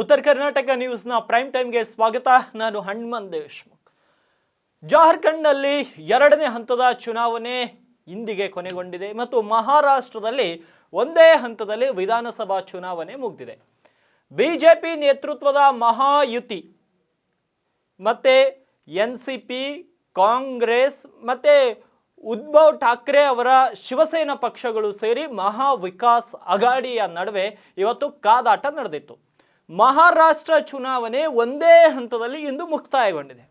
ಉತ್ತರ ಕರ್ನಾಟಕ ನ್ಯೂಸ್ನ ಪ್ರೈಮ್ ಟೈಮ್ಗೆ ಸ್ವಾಗತ. ನಾನು ಹಣ್ಮನ್ ದೇಶ್ಮುಖ್. ಜಾರ್ಖಂಡ್ನಲ್ಲಿ ಎರಡನೇ ಹಂತದ ಚುನಾವಣೆ ಇಂದಿಗೆ ಕೊನೆಗೊಂಡಿದೆ ಮತ್ತು ಮಹಾರಾಷ್ಟ್ರದಲ್ಲಿ ಒಂದೇ ಹಂತದಲ್ಲಿ ವಿಧಾನಸಭಾ ಚುನಾವಣೆ ಮುಗಿದಿದೆ. ಬಿಜೆಪಿ ನೇತೃತ್ವದ ಮಹಾಯುತಿ, ಮತ್ತೆ ಎನ್ ಸಿ ಪಿ ಕಾಂಗ್ರೆಸ್, ಮತ್ತೆ ಉದ್ಧವ್ ಠಾಕ್ರೆ ಅವರ ಶಿವಸೇನಾ ಪಕ್ಷಗಳು ಸೇರಿ ಮಹಾ ವಿಕಾಸ್ ಅಘಾಡಿಯ ನಡುವೆ ಇವತ್ತು ಕಾದಾಟ ನಡೆದಿತ್ತು. ಮಹಾರಾಷ್ಟ್ರ ಚುನಾವಣೆ ಒಂದೇ ಹಂತದಲ್ಲಿ ಇಂದು ಮುಕ್ತಾಯಗೊಂಡಿದೆ.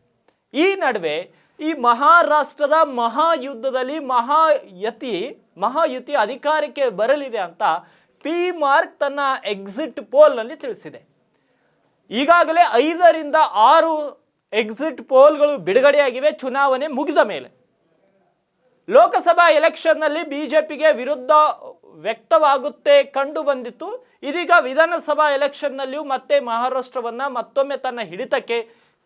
ಈ ನಡುವೆ ಈ ಮಹಾರಾಷ್ಟ್ರದ ಮಹಾಯುದ್ಧದಲ್ಲಿ ಮಹಾಯತಿ, ಮಹಾಯುತಿ ಅಧಿಕಾರಕ್ಕೆ ಬರಲಿದೆ ಅಂತ ಪಿ ಮಾರ್ಕ್ ತನ್ನ ಎಕ್ಸಿಟ್ ಪೋಲ್ನಲ್ಲಿ ತಿಳಿಸಿದೆ. ಈಗಾಗಲೇ ಐದರಿಂದ ಆರು ಎಕ್ಸಿಟ್ ಪೋಲ್ಗಳು ಬಿಡುಗಡೆಯಾಗಿವೆ ಚುನಾವಣೆ ಮುಗಿದ ಮೇಲೆ. ಲೋಕಸಭಾ ಎಲೆಕ್ಷನ್ನಲ್ಲಿ ಬಿಜೆಪಿಗೆ ವಿರುದ್ಧ ವ್ಯಕ್ತವಾಗುತ್ತೆ ಕಂಡು ಬಂದಿತ್ತು. ಇದೀಗ ವಿಧಾನಸಭಾ ಎಲೆಕ್ಷನ್ನಲ್ಲಿಯೂ ಮತ್ತೆ ಮಹಾರಾಷ್ಟ್ರವನ್ನು ಮತ್ತೊಮ್ಮೆ ತನ್ನ ಹಿಡಿತಕ್ಕೆ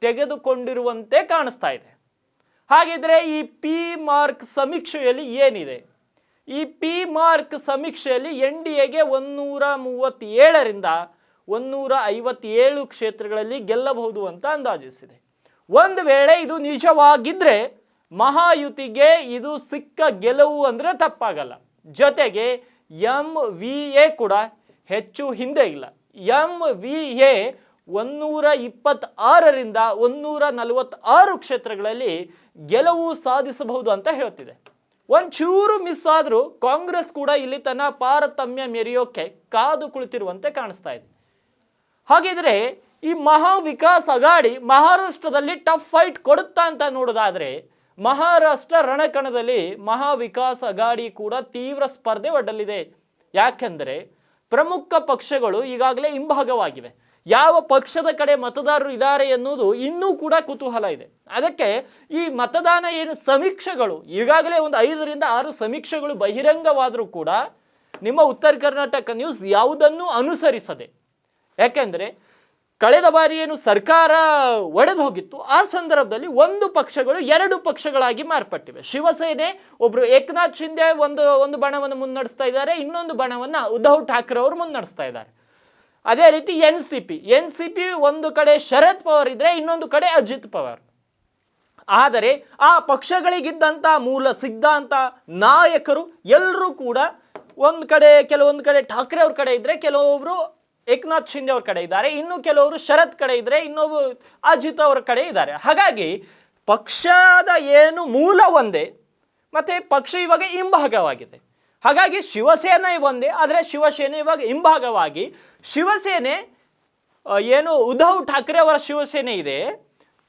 ತೆಗೆದುಕೊಂಡಿರುವಂತೆ ಕಾಣಿಸ್ತಾ ಇದೆ. ಹಾಗಿದ್ರೆ ಈ ಪಿ ಮಾರ್ಕ್ ಸಮೀಕ್ಷೆಯಲ್ಲಿ ಏನಿದೆ? ಈ ಪಿ ಮಾರ್ಕ್ ಸಮೀಕ್ಷೆಯಲ್ಲಿ ಎನ್ ಡಿ ಎಗೆ ಒಂದೂರ ಮೂವತ್ತೇಳರಿಂದ ಒಂದೂರ ಐವತ್ತೇಳು ಕ್ಷೇತ್ರಗಳಲ್ಲಿ ಗೆಲ್ಲಬಹುದು ಅಂತ ಅಂದಾಜಿಸಿದೆ. ಒಂದು ವೇಳೆ ಇದು ನಿಜವಾಗಿದ್ರೆ ಮಹಾಯುತಿಗೆ ಇದು ಸಿಕ್ಕ ಗೆಲುವು ಅಂದರೆ ತಪ್ಪಾಗಲ್ಲ. ಜೊತೆಗೆ ಎಂ ವಿ ಎ ಕೂಡ ಹೆಚ್ಚು ಹಿಂದೆ ಇಲ್ಲ. ಎಂ ವಿ ಎ ಒಂದೂರ ಇಪ್ಪತ್ತಾರರಿಂದ ಒಂದೂರ ನಲವತ್ತಾರು ಕ್ಷೇತ್ರಗಳಲ್ಲಿ ಗೆಲುವು ಸಾಧಿಸಬಹುದು ಅಂತ ಹೇಳ್ತಿದೆ. ಒಂಚೂರು ಮಿಸ್ ಆದರೂ ಕಾಂಗ್ರೆಸ್ ಕೂಡ ಇಲ್ಲಿ ತನ್ನ ಪಾರತಮ್ಯ ಮೆರೆಯೋಕೆ ಕಾದು ಕುಳಿತಿರುವಂತೆ ಕಾಣಿಸ್ತಾ ಇದೆ. ಹಾಗಿದ್ರೆ ಈ ಮಹಾ ವಿಕಾಸ್ ಅಗಾಡಿ ಮಹಾರಾಷ್ಟ್ರದಲ್ಲಿ ಟಫ್ ಫೈಟ್ ಕೊಡುತ್ತಾ ಅಂತ ನೋಡೋದಾದ್ರೆ ಮಹಾರಾಷ್ಟ್ರ ರಣಕಣದಲ್ಲಿ ಮಹಾ ವಿಕಾಸ್ ಅಗಾಡಿ ಕೂಡ ತೀವ್ರ ಸ್ಪರ್ಧೆ ಒಡ್ಡಲಿದೆ. ಯಾಕೆಂದರೆ ಪ್ರಮುಖ ಪಕ್ಷಗಳು ಈಗಾಗಲೇ ಹಿಂಭಾಗವಾಗಿವೆ. ಯಾವ ಪಕ್ಷದ ಕಡೆ ಮತದಾರರು ಇದ್ದಾರೆ ಎನ್ನುವುದು ಇನ್ನೂ ಕೂಡ ಕುತೂಹಲ ಇದೆ. ಅದಕ್ಕೆ ಈ ಮತದಾನ ಏನು ಸಮೀಕ್ಷೆಗಳು, ಈಗಾಗಲೇ ಒಂದು ಐದರಿಂದ ಆರು ಸಮೀಕ್ಷೆಗಳು ಬಹಿರಂಗವಾದರೂ ಕೂಡ ನಿಮ್ಮ ಉತ್ತರ ಕರ್ನಾಟಕ ನ್ಯೂಸ್ ಯಾವುದನ್ನು ಅನುಸರಿಸದೆ. ಯಾಕೆಂದರೆ ಕಳೆದ ಬಾರಿ ಏನು ಸರ್ಕಾರ ಒಡೆದು ಹೋಗಿತ್ತು, ಆ ಸಂದರ್ಭದಲ್ಲಿ ಒಂದು ಪಕ್ಷಗಳು, ಎರಡು ಪಕ್ಷಗಳಾಗಿ ಮಾರ್ಪಟ್ಟಿವೆ. ಶಿವಸೇನೆ, ಒಬ್ರು ಏಕನಾಥ್ ಶಿಂದೆ ಒಂದು ಒಂದು ಬಣವನ್ನು ಮುನ್ನಡೆಸ್ತಾ ಇದ್ದಾರೆ, ಇನ್ನೊಂದು ಬಣವನ್ನು ಉದ್ಧವ್ ಠಾಕ್ರೆ ಅವರು ಮುನ್ನಡೆಸ್ತಾ ಇದ್ದಾರೆ. ಅದೇ ರೀತಿ N C P, N C P ಒಂದು ಕಡೆ ಶರದ್ ಪವಾರ್ ಇದ್ದರೆ ಇನ್ನೊಂದು ಕಡೆ ಅಜಿತ್ ಪವಾರ್. ಆದರೆ ಆ ಪಕ್ಷಗಳಿಗಿದ್ದಂಥ ಮೂಲ ಸಿದ್ಧಾಂತ, ನಾಯಕರು ಎಲ್ಲರೂ ಕೂಡ ಒಂದು ಕಡೆ, ಕೆಲವೊಂದು ಕಡೆ ಠಾಕ್ರೆ ಅವ್ರ ಕಡೆ ಇದ್ದರೆ ಕೆಲವೊಬ್ಬರು ಏಕನಾಥ್ ಶಿಂದೆ ಅವ್ರ ಕಡೆ ಇದ್ದಾರೆ. ಇನ್ನು ಕೆಲವರು ಶರತ್ ಕಡೆ ಇದ್ದರೆ ಇನ್ನೊಬ್ಬ ಅಜಿತ್ ಅವರ ಕಡೆ ಇದ್ದಾರೆ. ಹಾಗಾಗಿ ಪಕ್ಷದ ಏನು ಮೂಲ ಒಂದೇ, ಮತ್ತು ಪಕ್ಷ ಇವಾಗ ಹಿಂಭಾಗವಾಗಿದೆ. ಹಾಗಾಗಿ ಶಿವಸೇನೆ ಒಂದೇ, ಆದರೆ ಶಿವಸೇನೆ ಇವಾಗ ಹಿಂಭಾಗವಾಗಿ. ಶಿವಸೇನೆ ಏನು ಉದ್ಧವ್ ಠಾಕ್ರೆ ಅವರ ಶಿವಸೇನೆ ಇದೆ.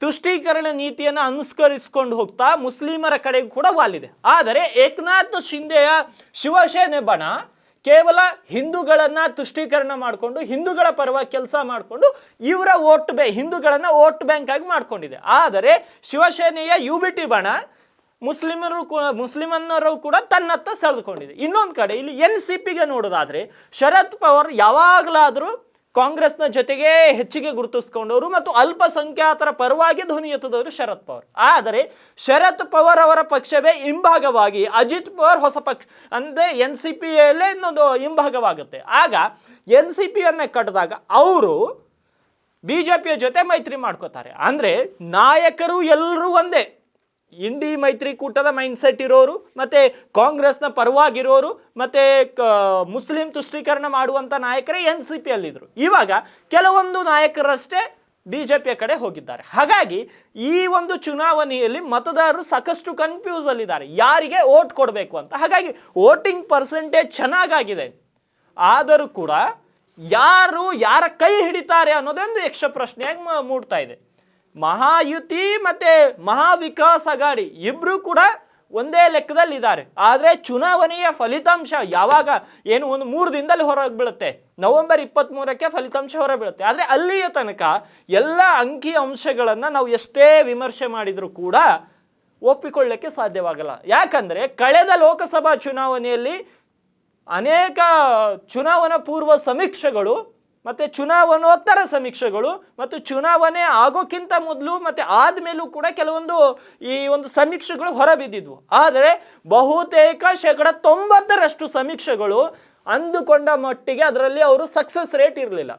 ತುಷ್ಟೀಕರಣ ನೀತಿಯನ್ನು ಅನುಸ್ಕರಿಸ್ಕೊಂಡು ಹೋಗ್ತಾ ಮುಸ್ಲಿಮರ ಕಡೆಗೂ ಕೂಡ ವಾಲಿದೆ. ಆದರೆ ಏಕನಾಥ್ ಶಿಂದೆಯ ಶಿವಸೇನೆ ಬಣ ಕೇವಲ ಹಿಂದೂಗಳನ್ನು ತುಷ್ಟೀಕರಣ ಮಾಡಿಕೊಂಡು, ಹಿಂದೂಗಳ ಪರವಾಗಿ ಕೆಲಸ ಮಾಡಿಕೊಂಡು ಇವರ ವೋಟ್ ಬ್ಯಾ, ಹಿಂದೂಗಳನ್ನು ವೋಟ್ ಬ್ಯಾಂಕ್ ಆಗಿ ಮಾಡ್ಕೊಂಡಿದೆ. ಆದರೆ ಶಿವಸೇನೆಯ ಯು ಬಿ ಟಿ ಬಣ ಮುಸ್ಲಿಮರು ಮುಸ್ಲಿಮ್ ಮುಸ್ಲಿಮನ್ನರು ಕೂಡ ತನ್ನತ್ತ ಸೆಳೆದುಕೊಂಡಿದೆ. ಇನ್ನೊಂದು ಕಡೆ ಇಲ್ಲಿ ಎನ್ ಸಿ ಪಿಗೆ ನೋಡೋದಾದ್ರೆ ಶರದ್ ಪವಾರ್ ಯಾವಾಗಲಾದರೂ ಕಾಂಗ್ರೆಸ್ನ ಜೊತೆಗೆ ಹೆಚ್ಚಿಗೆ ಗುರುತಿಸ್ಕೊಂಡವರು ಮತ್ತು ಅಲ್ಪಸಂಖ್ಯಾತರ ಪರವಾಗಿ ಧ್ವನಿ ಎತ್ತದವರು ಶರದ್ ಪವಾರ್. ಆದರೆ ಶರದ್ ಪವಾರ್ ಅವರ ಪಕ್ಷವೇ ಹಿಂಭಾಗವಾಗಿ ಅಜಿತ್ ಪವಾರ್ ಹೊಸ ಪಕ್ಷ, ಅಂದರೆ ಎನ್ ಸಿ ಪಿಯಲ್ಲೇ ಇನ್ನೊಂದು ಹಿಂಭಾಗವಾಗುತ್ತೆ. ಆಗ ಎನ್ ಸಿ ಪಿಯನ್ನು ಕಟ್ಟಿದಾಗ ಅವರು ಬಿ ಜೆ ಪಿಯ ಜೊತೆ ಮೈತ್ರಿ ಮಾಡ್ಕೋತಾರೆ. ಅಂದರೆ ನಾಯಕರು ಎಲ್ಲರೂ ಒಂದೇ. ಇಂಡಿ ಮೈತ್ರಿಕೂಟದ ಮೈಂಡ್ಸೆಟ್ ಇರೋರು, ಮತ್ತು ಕಾಂಗ್ರೆಸ್ನ ಪರವಾಗಿರೋರು, ಮತ್ತು ಕ, ಮುಸ್ಲಿಂ ತುಷ್ಟೀಕರಣ ಮಾಡುವಂಥ ನಾಯಕರೇ ಎನ್ ಸಿ ಪಿಯಲ್ಲಿದ್ದರು ಇವಾಗ ಕೆಲವೊಂದು ನಾಯಕರಷ್ಟೇ ಬಿ ಜೆ ಪಿಯ ಕಡೆ ಹೋಗಿದ್ದಾರೆ. ಹಾಗಾಗಿ ಈ ಒಂದು ಚುನಾವಣೆಯಲ್ಲಿ ಮತದಾರರು ಸಾಕಷ್ಟು ಕನ್ಫ್ಯೂಸಲ್ಲಿದ್ದಾರೆ ಯಾರಿಗೆ ಓಟ್ ಕೊಡಬೇಕು ಅಂತ. ಹಾಗಾಗಿ ವೋಟಿಂಗ್ ಪರ್ಸೆಂಟೇಜ್ ಚೆನ್ನಾಗಾಗಿದೆ. ಆದರೂ ಕೂಡ ಯಾರು ಯಾರ ಕೈ ಹಿಡಿತಾರೆ ಅನ್ನೋದೊಂದು ಯಕ್ಷ ಪ್ರಶ್ನೆಯಾಗಿ ಮೂಡ್ತಾ ಇದೆ. ಮಹಾಯುತಿ ಮತ್ತೆ ಮಹಾವಿಕಾಸ ಅಗಾಡಿ ಇಬ್ರು ಕೂಡ ಒಂದೇ ಲೆಕ್ಕದಲ್ಲಿ ಇದ್ದಾರೆ ಆದರೆ ಚುನಾವಣೆಯ ಫಲಿತಾಂಶ ಯಾವಾಗ ಏನು ಒಂದು ಮೂರು ದಿನದಲ್ಲಿ ಹೊರಗೆ ಬೀಳುತ್ತೆ ನವೆಂಬರ್ ಇಪ್ಪತ್ತ್ಮೂರಕ್ಕೆ ಫಲಿತಾಂಶ ಹೊರಬೀಳುತ್ತೆ. ಆದರೆ ಅಲ್ಲಿಯ ತನಕ ಎಲ್ಲ ಅಂಕಿ ಅಂಶಗಳನ್ನು ನಾವು ಎಷ್ಟೇ ವಿಮರ್ಶೆ ಮಾಡಿದರೂ ಕೂಡ ಒಪ್ಪಿಕೊಳ್ಳಕ್ಕೆ ಸಾಧ್ಯವಾಗಲ್ಲ. ಯಾಕಂದರೆ ಕಳೆದ ಲೋಕಸಭಾ ಚುನಾವಣೆಯಲ್ಲಿ ಅನೇಕ ಚುನಾವಣಾ ಪೂರ್ವ ಸಮೀಕ್ಷೆಗಳು ಮತ್ತು ಚುನಾವಣೋತ್ತರ ಸಮೀಕ್ಷೆಗಳು ಮತ್ತು ಚುನಾವಣೆ ಆಗೋಕ್ಕಿಂತ ಮೊದಲು ಮತ್ತು ಆದಮೇಲೂ ಕೂಡ ಕೆಲವೊಂದು ಈ ಒಂದು ಸಮೀಕ್ಷೆಗಳು ಹೊರಬಿದ್ದಿದ್ವು. ಆದರೆ ಬಹುತೇಕ ಶೇಕಡ ತೊಂಬತ್ತರಷ್ಟು ಸಮೀಕ್ಷೆಗಳು ಅಂದುಕೊಂಡ ಮಟ್ಟಿಗೆ ಅದರಲ್ಲಿ ಅವರು ಸಕ್ಸಸ್ ರೇಟ್ ಇರಲಿಲ್ಲ.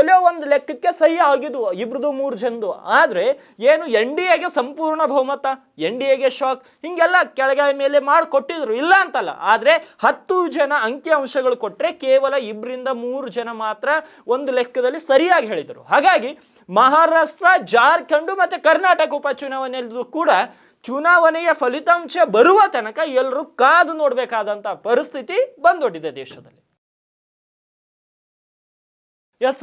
ಎಲ್ಲೋ ಒಂದು ಲೆಕ್ಕಕ್ಕೆ ಸಹಿ ಆಗಿದ್ವು, ಇಬ್ರದು ಮೂರು ಜನದು. ಆದರೆ ಏನು ಎನ್ ಡಿ ಎಗೆ ಸಂಪೂರ್ಣ ಬಹುಮತ, ಎನ್ ಡಿ ಎಗೆ ಶಾಕ್, ಹಿಂಗೆಲ್ಲ ಕೆಳಗೆ ಮೇಲೆ ಮಾಡಿ ಕೊಟ್ಟಿದ್ರು ಇಲ್ಲ ಅಂತಲ್ಲ. ಆದರೆ ಹತ್ತು ಜನ ಅಂಕಿಅಂಶಗಳು ಕೊಟ್ಟರೆ ಕೇವಲ ಇಬ್ಬರಿಂದ ಮೂರು ಜನ ಮಾತ್ರ ಒಂದು ಲೆಕ್ಕದಲ್ಲಿ ಸರಿಯಾಗಿ ಹೇಳಿದರು. ಹಾಗಾಗಿ ಮಹಾರಾಷ್ಟ್ರ, ಜಾರ್ಖಂಡ್ ಮತ್ತು ಕರ್ನಾಟಕ ಉಪಚುನಾವಣೆಯಲ್ಲೂ ಕೂಡ ಚುನಾವಣೆಯ ಫಲಿತಾಂಶ ಬರುವ ತನಕ ಎಲ್ಲರೂ ಕಾದು ನೋಡಬೇಕಾದಂಥ ಪರಿಸ್ಥಿತಿ ಬಂದೊಡ್ಡಿದೆ ದೇಶದಲ್ಲಿ. ಎಸ್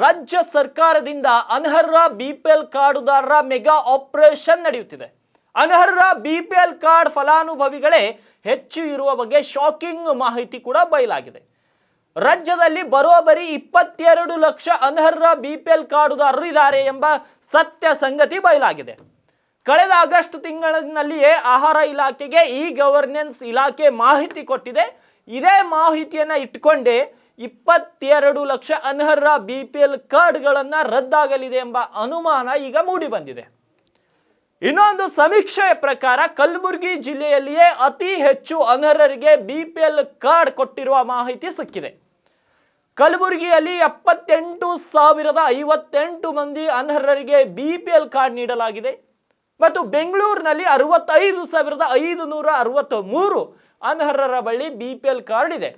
ರಾಜ್ಯ ಸರ್ಕಾರದಿಂದ ಅನರ್ಹ ಬಿ ಪಿ ಎಲ್ ಕಾರ್ಡುದಾರರ ಮೆಗಾ ಆಪರೇಷನ್ ನಡೆಯುತ್ತಿದೆ. ಅನರ್ಹ ಬಿ ಪಿ ಎಲ್ ಕಾರ್ಡ್ ಫಲಾನುಭವಿಗಳೇ ಹೆಚ್ಚು ಇರುವ ಬಗ್ಗೆ ಶಾಕಿಂಗ್ ಮಾಹಿತಿ ಕೂಡ ಬಯಲಾಗಿದೆ. ರಾಜ್ಯದಲ್ಲಿ ಬರೋಬ್ಬರಿ ಇಪ್ಪತ್ತೆರಡು ಲಕ್ಷ ಅನರ್ಹ ಬಿ ಪಿ ಎಲ್ ಕಾರ್ಡುದಾರರು ಇದ್ದಾರೆ ಎಂಬ ಸತ್ಯ ಸಂಗತಿ ಬಯಲಾಗಿದೆ. ಕಳೆದ ಆಗಸ್ಟ್ ತಿಂಗಳಿನಲ್ಲಿಯೇ ಆಹಾರ ಇಲಾಖೆಗೆ ಇ ಗವರ್ನೆನ್ಸ್ ಇಲಾಖೆ ಮಾಹಿತಿ ಕೊಟ್ಟಿದೆ. ಇದೇ ಮಾಹಿತಿಯನ್ನು ಇಟ್ಕೊಂಡೇ ಇಪ್ಪತ್ತೆರಡು ಲಕ್ಷ ಅನರ್ಹ ಬಿ ಪಿ ಎಲ್ ಕಾರ್ಡ್ಗಳನ್ನು ರದ್ದಾಗಲಿದೆ ಎಂಬ ಅನುಮಾನ ಈಗ ಮೂಡಿ ಬಂದಿದೆ ಇನ್ನೊಂದು ಸಮೀಕ್ಷೆಯ ಪ್ರಕಾರ ಕಲಬುರಗಿ ಜಿಲ್ಲೆಯಲ್ಲಿಯೇ ಅತಿ ಹೆಚ್ಚು ಅನರ್ಹರಿಗೆ ಬಿ ಪಿ ಎಲ್ ಕಾರ್ಡ್ ಕೊಟ್ಟಿರುವ ಮಾಹಿತಿ ಸಿಕ್ಕಿದೆ. ಕಲಬುರಗಿಯಲ್ಲಿ ಎಪ್ಪತ್ತೆಂಟು ಸಾವಿರದ ಐವತ್ತೆಂಟು ಮಂದಿ ಅನರ್ಹರಿಗೆ ಬಿ ಪಿ ಎಲ್ ಕಾರ್ಡ್ ನೀಡಲಾಗಿದೆ ಮತ್ತು ಬೆಂಗಳೂರಿನಲ್ಲಿ ಅರವತ್ತೈದು ಸಾವಿರದ ಐದು ನೂರ ಅರವತ್ತ ಮೂರು ಅನರ್ಹರ ಬಳಿ ಬಿ ಪಿ ಎಲ್ ಕಾರ್ಡ್ ಇದೆ.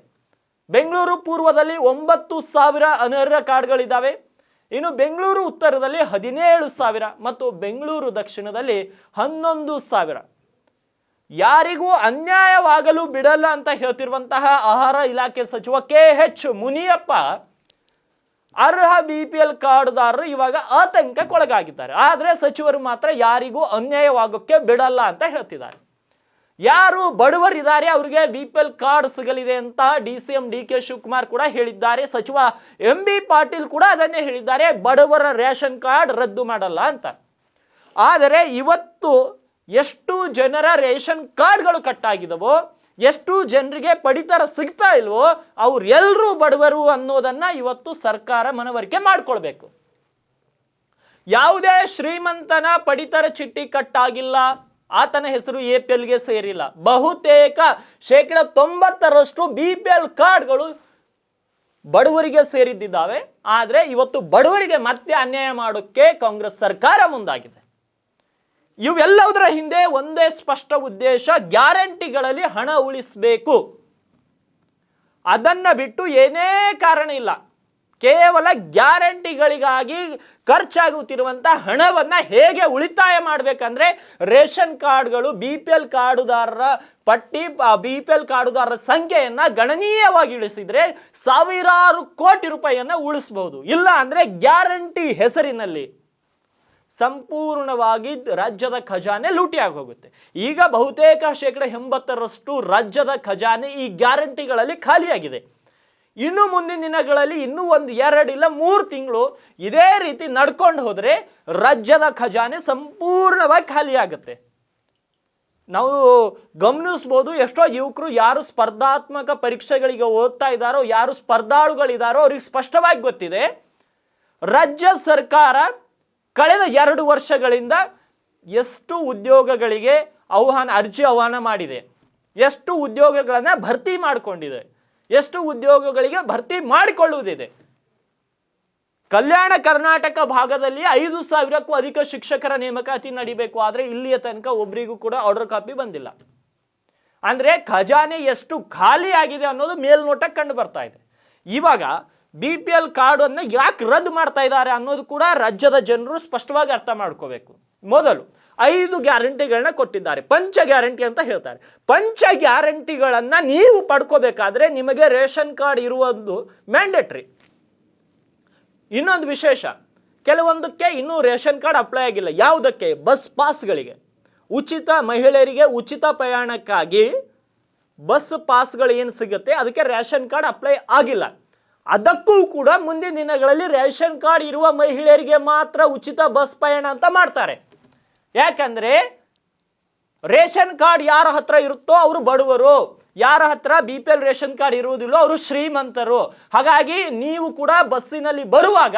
ಬೆಂಗಳೂರು ಪೂರ್ವದಲ್ಲಿ ಒಂಬತ್ತು ಸಾವಿರ ಅನರ್ಹ ಕಾರ್ಡ್ಗಳಿದ್ದಾವೆ. ಇನ್ನು ಬೆಂಗಳೂರು ಉತ್ತರದಲ್ಲಿ ಹದಿನೇಳು ಸಾವಿರ ಮತ್ತು ಬೆಂಗಳೂರು ದಕ್ಷಿಣದಲ್ಲಿ ಹನ್ನೊಂದು ಸಾವಿರ. ಯಾರಿಗೂ ಅನ್ಯಾಯವಾಗಲು ಬಿಡಲ್ಲ ಅಂತ ಹೇಳ್ತಿರುವಂತಹ ಆಹಾರ ಇಲಾಖೆ ಸಚಿವ ಕೆ ಎಚ್ ಮುನಿಯಪ್ಪ ಅರ್ಹ ಬಿ ಪಿ ಎಲ್ ಕಾರ್ಡ್ದಾರರು ಇವಾಗ ಆತಂಕಕ್ಕೊಳಗಾಗಿದ್ದಾರೆ. ಆದರೆ ಸಚಿವರು ಮಾತ್ರ ಯಾರಿಗೂ ಅನ್ಯಾಯವಾಗೋಕ್ಕೆ ಬಿಡಲ್ಲ ಅಂತ ಹೇಳ್ತಿದ್ದಾರೆ. ಯಾರು ಬಡವರಿದ್ದಾರೆ ಅವರಿಗೆ ಬಿ ಪಿ ಎಲ್ ಕಾರ್ಡ್ ಸಿಗಲಿದೆ ಅಂತ D C M D K Shivakumar ಕೂಡ ಹೇಳಿದ್ದಾರೆ. ಸಚಿವ ಎಂ ಬಿ ಪಾಟೀಲ್ ಕೂಡ ಅದನ್ನೇ ಹೇಳಿದ್ದಾರೆ. ಬಡವರ ರೇಷನ್ ಕಾರ್ಡ್ ರದ್ದು ಮಾಡಲ್ಲ ಅಂತ. ಆದರೆ ಇವತ್ತು ಎಷ್ಟು ಜನರ ರೇಷನ್ ಕಾರ್ಡ್ಗಳು ಕಟ್ಟಾಗಿದವೋ, ಎಷ್ಟು ಜನರಿಗೆ ಪಡಿತರ ಸಿಗ್ತಾ ಇಲ್ವೋ ಅವರೆಲ್ಲರೂ ಬಡವರು ಅನ್ನೋದನ್ನ ಇವತ್ತು ಸರ್ಕಾರ ಮನವರಿಕೆ ಮಾಡ್ಕೊಳ್ಬೇಕು. ಯಾವುದೇ ಶ್ರೀಮಂತನ ಪಡಿತರ ಚಿಟ್ಟಿ ಕಟ್ಟಾಗಿಲ್ಲ. ಆತನ ಹೆಸರು ಎ ಪಿ ಎಲ್ಗೆ ಸೇರಿಲ್ಲ. ಬಹುತೇಕ ಶೇಕಡ ತೊಂಬತ್ತರಷ್ಟು ಬಿ ಪಿ ಎಲ್ ಕಾರ್ಡ್ಗಳು ಬಡವರಿಗೆ ಸೇರಿದ್ದಿದ್ದಾವೆ. ಆದರೆ ಇವತ್ತು ಬಡವರಿಗೆ ಮತ್ತೆ ಅನ್ಯಾಯ ಮಾಡೋಕ್ಕೆ ಕಾಂಗ್ರೆಸ್ ಸರ್ಕಾರ ಮುಂದಾಗಿದೆ. ಇವೆಲ್ಲದರ ಹಿಂದೆ ಒಂದೇ ಸ್ಪಷ್ಟ ಉದ್ದೇಶ, ಗ್ಯಾರಂಟಿಗಳಲ್ಲಿ ಹಣ ಉಳಿಸಬೇಕು. ಅದನ್ನು ಬಿಟ್ಟು ಏನೇ ಕಾರಣ ಇಲ್ಲ. ಕೇವಲ ಗ್ಯಾರಂಟಿಗಳಿಗಾಗಿ ಖರ್ಚಾಗುತ್ತಿರುವಂಥ ಹಣವನ್ನು ಹೇಗೆ ಉಳಿತಾಯ ಮಾಡಬೇಕಂದ್ರೆ ರೇಷನ್ ಕಾರ್ಡ್ಗಳು, ಬಿ ಪಿ ಎಲ್ ಕಾರ್ಡುದಾರರ ಪಟ್ಟಿ ಬಿ ಪಿ ಎಲ್ ಕಾರ್ಡುದಾರರ ಸಂಖ್ಯೆಯನ್ನು ಗಣನೀಯವಾಗಿ ಇಳಿಸಿದರೆ ಸಾವಿರಾರು ಕೋಟಿ ರೂಪಾಯಿಯನ್ನು ಉಳಿಸ್ಬೋದು. ಇಲ್ಲ ಅಂದರೆ ಗ್ಯಾರಂಟಿ ಹೆಸರಿನಲ್ಲಿ ಸಂಪೂರ್ಣವಾಗಿ ರಾಜ್ಯದ ಖಜಾನೆ ಲೂಟಿಯಾಗಿ ಹೋಗುತ್ತೆ ಈಗ ಬಹುತೇಕ ಶೇಕಡ ಎಂಬತ್ತರಷ್ಟು ರಾಜ್ಯದ ಖಜಾನೆ ಈ ಗ್ಯಾರಂಟಿಗಳಲ್ಲಿ ಖಾಲಿಯಾಗಿದೆ. ಇನ್ನು ಮುಂದಿನ ದಿನಗಳಲ್ಲಿ ಇನ್ನೂ ಒಂದು ಎರಡು ಇಲ್ಲ ಮೂರು ತಿಂಗಳು ಇದೇ ರೀತಿ ನಡ್ಕೊಂಡು ಹೋದರೆ ರಾಜ್ಯದ ಖಜಾನೆ ಸಂಪೂರ್ಣವಾಗಿ ಖಾಲಿಯಾಗುತ್ತೆ ನಾವು ಗಮನಿಸ್ಬೋದು ಎಷ್ಟೋ ಯುವಕರು ಯಾರು ಸ್ಪರ್ಧಾತ್ಮಕ ಪರೀಕ್ಷೆಗಳಿಗೆ ಓದ್ತಾ ಇದ್ದಾರೋ, ಯಾರು ಸ್ಪರ್ಧಾಳುಗಳಿದ್ದಾರೋ ಅವ್ರಿಗೆ ಸ್ಪಷ್ಟವಾಗಿ ಗೊತ್ತಿದೆ. ರಾಜ್ಯ ಸರ್ಕಾರ ಕಳೆದ ಎರಡು ವರ್ಷಗಳಿಂದ ಎಷ್ಟು ಉದ್ಯೋಗಗಳಿಗೆ ಆಹ್ವಾನ, ಅರ್ಜಿ ಆಹ್ವಾನ ಮಾಡಿದೆ. ಎಷ್ಟು ಉದ್ಯೋಗಗಳನ್ನು ಭರ್ತಿ ಮಾಡಿಕೊಂಡಿದೆ. ಎಷ್ಟು ಉದ್ಯೋಗಗಳಿಗೆ ಭರ್ತಿ ಮಾಡಿಕೊಳ್ಳುವುದಿದೆ. ಕಲ್ಯಾಣ ಕರ್ನಾಟಕ ಭಾಗದಲ್ಲಿ ಐದು ಸಾವಿರಕ್ಕೂ ಅಧಿಕ ಶಿಕ್ಷಕರ ನೇಮಕಾತಿ ನಡಿಬೇಕು ಆದರೆ ಇಲ್ಲಿಯ ತನಕ ಒಬ್ಬರಿಗೂ ಕೂಡ ಆರ್ಡರ್ ಕಾಪಿ ಬಂದಿಲ್ಲ. ಅಂದರೆ ಖಜಾನೆ ಎಷ್ಟು ಖಾಲಿ ಆಗಿದೆ ಅನ್ನೋದು ಮೇಲ್ನೋಟಕ್ಕೆ ಕಂಡು ಬರ್ತಾ ಇದೆ. ಇವಾಗ ಬಿ ಪಿ ಎಲ್ ಕಾರ್ಡನ್ನು ಯಾಕೆ ರದ್ದು ಮಾಡ್ತಾ ಇದ್ದಾರೆ ಅನ್ನೋದು ಕೂಡ ರಾಜ್ಯದ ಜನರು ಸ್ಪಷ್ಟವಾಗಿ ಅರ್ಥ ಮಾಡ್ಕೋಬೇಕು. ಮೊದಲು ಐದು ಗ್ಯಾರಂಟಿಗಳನ್ನ ಕೊಟ್ಟಿದ್ದಾರೆ. ಪಂಚ ಗ್ಯಾರಂಟಿ ಅಂತ ಹೇಳ್ತಾರೆ. ಪಂಚ ಗ್ಯಾರಂಟಿಗಳನ್ನು ನೀವು ಪಡ್ಕೋಬೇಕಾದ್ರೆ ನಿಮಗೆ ರೇಷನ್ ಕಾರ್ಡ್ ಇರುವುದು ಮ್ಯಾಂಡೇಟ್ರಿ ಇನ್ನೊಂದು ವಿಶೇಷ, ಕೆಲವೊಂದಕ್ಕೆ ಇನ್ನೂ ರೇಷನ್ ಕಾರ್ಡ್ ಅಪ್ಲೈ ಆಗಿಲ್ಲ. ಯಾವುದಕ್ಕೆ? ಬಸ್ ಪಾಸ್ಗಳಿಗೆ. ಉಚಿತ ಮಹಿಳೆಯರಿಗೆ ಉಚಿತ ಪ್ರಯಾಣಕ್ಕಾಗಿ ಬಸ್ ಪಾಸ್ಗಳು ಏನು ಸಿಗುತ್ತೆ? ಅದಕ್ಕೆ ರೇಷನ್ ಕಾರ್ಡ್ ಅಪ್ಲೈ ಆಗಿಲ್ಲ. ಅದಕ್ಕೂ ಕೂಡ ಮುಂದಿನ ದಿನಗಳಲ್ಲಿ ರೇಷನ್ ಕಾರ್ಡ್ ಇರುವ ಮಹಿಳೆಯರಿಗೆ ಮಾತ್ರ ಉಚಿತ ಬಸ್ ಪ್ರಯಾಣ ಅಂತ ಮಾಡ್ತಾರೆ. ಯಾಕಂದರೆ ರೇಷನ್ ಕಾರ್ಡ್ ಯಾರ ಹತ್ರ ಇರುತ್ತೋ ಅವರು ಬಡವರು. ಯಾರ ಹತ್ರ B P L ration card ಇರುವುದಿಲ್ಲ ಅವರು ಶ್ರೀಮಂತರು. ಹಾಗಾಗಿ ನೀವು ಕೂಡ ಬಸ್ಸಿನಲ್ಲಿ ಬರುವಾಗ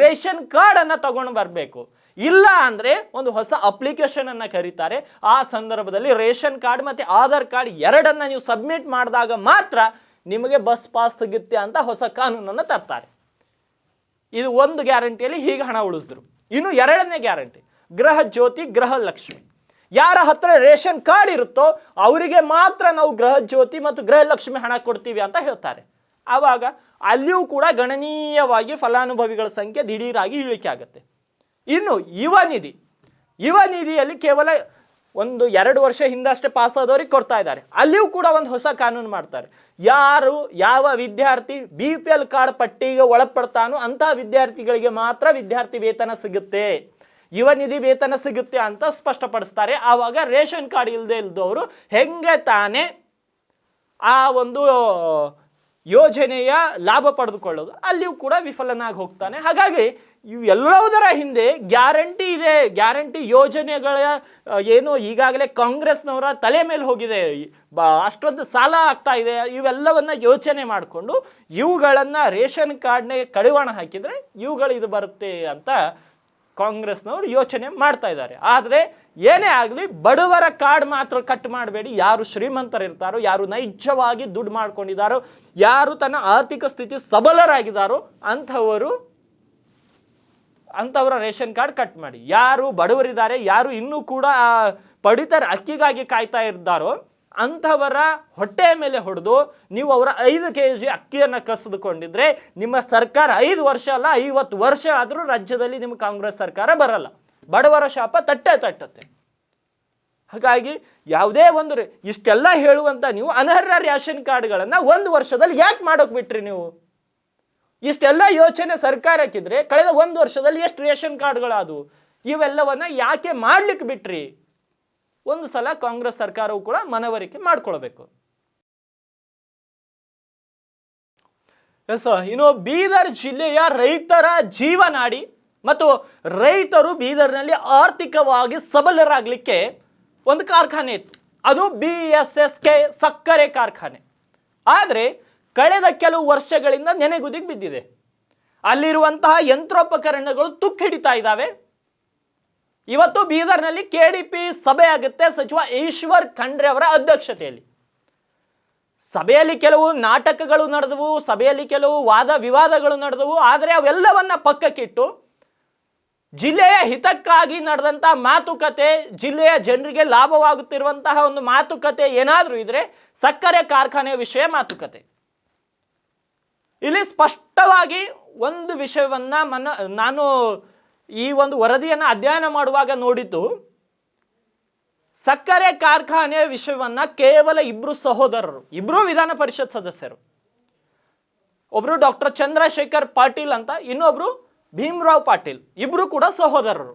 ರೇಷನ್ ಕಾರ್ಡನ್ನು ತಗೊಂಡು ಬರಬೇಕು. ಇಲ್ಲ ಅಂದರೆ ಒಂದು ಹೊಸ ಅಪ್ಲಿಕೇಶನ್ ಅನ್ನು ಕರೀತಾರೆ. ಆ ಸಂದರ್ಭದಲ್ಲಿ ರೇಷನ್ ಕಾರ್ಡ್ ಮತ್ತು ಆಧಾರ್ ಕಾರ್ಡ್ ಎರಡನ್ನ ನೀವು ಸಬ್ಮಿಟ್ ಮಾಡಿದಾಗ ಮಾತ್ರ ನಿಮಗೆ ಬಸ್ ಪಾಸ್ ಸಿಗುತ್ತೆ ಅಂತ ಹೊಸ ಕಾನೂನನ್ನು ತರ್ತಾರೆ. ಇದು ಒಂದು ಗ್ಯಾರಂಟಿಯಲ್ಲಿ ಹೀಗೆ ಹಣ ಉಳಿಸಿದ್ರು. ಇನ್ನು ಎರಡನೇ ಗ್ಯಾರಂಟಿ. ಗೃಹ ಜ್ಯೋತಿ, ಗ್ರಹ ಲಕ್ಷ್ಮಿ. ಯಾರ ಹತ್ರ ರೇಷನ್ ಕಾರ್ಡ್ ಇರುತ್ತೋ ಅವರಿಗೆ ಮಾತ್ರ ನಾವು ಗ್ರಹ ಜ್ಯೋತಿ ಮತ್ತು ಗೃಹಲಕ್ಷ್ಮಿ ಹಣ ಕೊಡ್ತೀವಿ ಅಂತ ಹೇಳ್ತಾರೆ. ಆವಾಗ ಅಲ್ಲಿಯೂ ಕೂಡ ಗಣನೀಯವಾಗಿ ಫಲಾನುಭವಿಗಳ ಸಂಖ್ಯೆ ದಿಢೀರಾಗಿ ಇಳಿಕೆ ಆಗುತ್ತೆ. ಇನ್ನು ಯುವ ನಿಧಿ. ಯುವ ನಿಧಿಯಲ್ಲಿ ಕೇವಲ ಒಂದು ಎರಡು ವರ್ಷ ಹಿಂದಷ್ಟೇ ಆದವ್ರಿಗೆ ಕೊಡ್ತಾ ಇದ್ದಾರೆ. ಅಲ್ಲಿಯೂ ಕೂಡ ಒಂದು ಹೊಸ ಕಾನೂನು ಮಾಡ್ತಾರೆ. ಯಾರು, ಯಾವ ವಿದ್ಯಾರ್ಥಿ ಬಿ ಪಿ ಎಲ್ ಕಾರ್ಡ್ ಪಟ್ಟಿಗೆ ಒಳಪಡ್ತಾನೋ ಅಂತಹ ವಿದ್ಯಾರ್ಥಿಗಳಿಗೆ ಮಾತ್ರ ವಿದ್ಯಾರ್ಥಿ ವೇತನ ಸಿಗುತ್ತೆ. ಯುವ ನಿಧಿ ವೇತನ ಸಿಗುತ್ತೆ ಅಂತ ಸ್ಪಷ್ಟಪಡಿಸ್ತಾರೆ. ಆವಾಗ ರೇಷನ್ ಕಾರ್ಡ್ ಇಲ್ಲದೆ ಇಲ್ದವರು ಹೆಂಗೆ ತಾನೇ ಆ ಒಂದು ಯೋಜನೆಯ ಲಾಭ ಪಡೆದುಕೊಳ್ಳೋದು? ಅಲ್ಲಿಯೂ ಕೂಡ ವಿಫಲನಾಗಿ ಹೋಗ್ತಾನೆ. ಹಾಗಾಗಿ ಇವು ಹಿಂದೆ ಗ್ಯಾರಂಟಿ ಇದೆ. ಗ್ಯಾರಂಟಿ ಯೋಜನೆಗಳ ಏನು ಈಗಾಗಲೇ ಕಾಂಗ್ರೆಸ್ನವರ ತಲೆ ಮೇಲೆ ಹೋಗಿದೆ. ಅಷ್ಟೊಂದು ಸಾಲ ಆಗ್ತಾ ಇದೆ. ಇವೆಲ್ಲವನ್ನ ಯೋಚನೆ ಮಾಡಿಕೊಂಡು ಇವುಗಳನ್ನು ರೇಷನ್ ಕಾರ್ಡ್ನೇ ಕಡಿವಾಣ ಹಾಕಿದರೆ ಇವುಗಳು ಇದು ಬರುತ್ತೆ ಅಂತ ಕಾಂಗ್ರೆಸ್ನವರು ಯೋಚನೆ ಮಾಡ್ತಾ ಇದ್ದಾರೆ. ಆದರೆ ಏನೇ ಆಗಲಿ ಬಡವರ ಕಾರ್ಡ್ ಮಾತ್ರ ಕಟ್ ಮಾಡಬೇಡಿ. ಯಾರು ಶ್ರೀಮಂತರಿರ್ತಾರೋ ಯಾರು ನೈಜವಾಗಿ ದುಡ್ಡು ಮಾಡ್ಕೊಂಡಿದ್ದಾರೋ, ಯಾರು ತನ್ನ ಆರ್ಥಿಕ ಸ್ಥಿತಿ ಸಬಲರಾಗಿದ್ದಾರೋ ಅಂಥವರು, ಅಂಥವರ ರೇಷನ್ ಕಾರ್ಡ್ ಕಟ್ ಮಾಡಿ. ಯಾರು ಬಡವರಿದ್ದಾರೆ, ಯಾರು ಇನ್ನೂ ಕೂಡ ಪಡಿತರ ಅಕ್ಕಿಗಾಗಿ ಕಾಯ್ತಾ ಇದ್ದಾರೋ ಅಂಥವರ ಹೊಟ್ಟೆಯ ಮೇಲೆ ಹೊಡೆದು ನೀವು ಅವರ ಐದು ಕೆ ಜಿ ಅಕ್ಕಿಯನ್ನು ಕಸಿದುಕೊಂಡಿದ್ರೆ ನಿಮ್ಮ ಸರ್ಕಾರ ಐದು ವರ್ಷ ಅಲ್ಲ, ಐವತ್ತು ವರ್ಷ ಆದರೂ ರಾಜ್ಯದಲ್ಲಿ ನಿಮ್ಮ ಕಾಂಗ್ರೆಸ್ ಸರ್ಕಾರ ಬರಲ್ಲ. ಬಡವರ ಶಾಪ ತಟ್ಟೆ ತಟ್ಟತ್ತೆ. ಹಾಗಾಗಿ ಯಾವುದೇ ಒಂದು ಇಷ್ಟೆಲ್ಲ ಹೇಳುವಂಥ ನೀವು ಅನರ್ಹ ರೇಷನ್ ಕಾರ್ಡ್ಗಳನ್ನು ಒಂದು ವರ್ಷದಲ್ಲಿ ಯಾಕೆ ಮಾಡೋಕೆ ಬಿಟ್ರಿ ನೀವು? ಇಷ್ಟೆಲ್ಲ ಯೋಚನೆ ಸರ್ಕಾರಕ್ಕಿದ್ರೆ ಕಳೆದ ಒಂದು ವರ್ಷದಲ್ಲಿ ಎಷ್ಟು ರೇಷನ್ ಕಾರ್ಡ್ಗಳಾದವು? ಇವೆಲ್ಲವನ್ನು ಯಾಕೆ ಮಾಡ್ಲಿಕ್ಕೆ ಬಿಟ್ರಿ? ಒಂದು ಸಲ ಕಾಂಗ್ರೆಸ್ ಸರ್ಕಾರವು ಕೂಡ ಮನವರಿಕೆ ಮಾಡಿಕೊಳ್ಬೇಕು. ಎಸ್, ಇನ್ನು ಬೀದರ್ ಜಿಲ್ಲೆಯ ರೈತರ ಜೀವನಾಡಿ ಮತ್ತು ರೈತರು ಬೀದರ್ನಲ್ಲಿ ಆರ್ಥಿಕವಾಗಿ ಸಬಲರಾಗಲಿಕ್ಕೆ ಒಂದು ಕಾರ್ಖಾನೆ ಇತ್ತು. ಅದು ಬಿ ಎಸ್ ಎಸ್ ಕೆ ಸಕ್ಕರೆ ಕಾರ್ಖಾನೆ. ಆದರೆ ಕಳೆದ ಕೆಲವು ವರ್ಷಗಳಿಂದ ನೆನೆಗುದಿಗೆ ಬಿದ್ದಿದೆ. ಅಲ್ಲಿರುವಂತಹ ಯಂತ್ರೋಪಕರಣಗಳು ತುಕ್ಕಿಡಿತಾ ಇದ್ದಾವೆ. ಇವತ್ತು ಬೀದರ್ನಲ್ಲಿ ಕೆ ಡಿ ಪಿ ಸಭೆ ಆಗುತ್ತೆ ಸಚಿವ ಈಶ್ವರ್ ಖಂಡ್ರೆ ಅವರ ಅಧ್ಯಕ್ಷತೆಯಲ್ಲಿ. ಸಭೆಯಲ್ಲಿ ಕೆಲವು ನಾಟಕಗಳು ನಡೆದವು, ಸಭೆಯಲ್ಲಿ ಕೆಲವು ವಾದ ವಿವಾದಗಳು ನಡೆದವು, ಆದರೆ ಅವೆಲ್ಲವನ್ನ ಪಕ್ಕಕ್ಕಿಟ್ಟು ಜಿಲ್ಲೆಯ ಹಿತಕ್ಕಾಗಿ ನಡೆದಂಥ ಮಾತುಕತೆ, ಜಿಲ್ಲೆಯ ಜನರಿಗೆ ಲಾಭವಾಗುತ್ತಿರುವಂತಹ ಒಂದು ಮಾತುಕತೆ ಏನಾದರೂ ಇದ್ರೆ ಸಕ್ಕರೆ ಕಾರ್ಖಾನೆ ವಿಷಯ ಮಾತುಕತೆ. ಇಲ್ಲಿ ಸ್ಪಷ್ಟವಾಗಿ ಒಂದು ವಿಷಯವನ್ನ ಮನ ನಾನು ಈ ಒಂದು ವರದಿಯನ್ನು ಅಧ್ಯಯನ ಮಾಡುವಾಗ ನೋಡಿದ್ದು, ಸಕ್ಕರೆ ಕಾರ್ಖಾನೆ ವಿಷಯವನ್ನ ಕೇವಲ ಇಬ್ರು ಸಹೋದರರು, ಇಬ್ರು ವಿಧಾನ ಪರಿಷತ್ ಸದಸ್ಯರು. ಒಬ್ರು ಡಾಕ್ಟರ್ ಚಂದ್ರಶೇಖರ್ ಪಾಟೀಲ್ ಅಂತ, ಇನ್ನೊಬ್ರು ಭೀಮರಾವ್ ಪಾಟೀಲ್, ಇಬ್ರು ಕೂಡ ಸಹೋದರರು.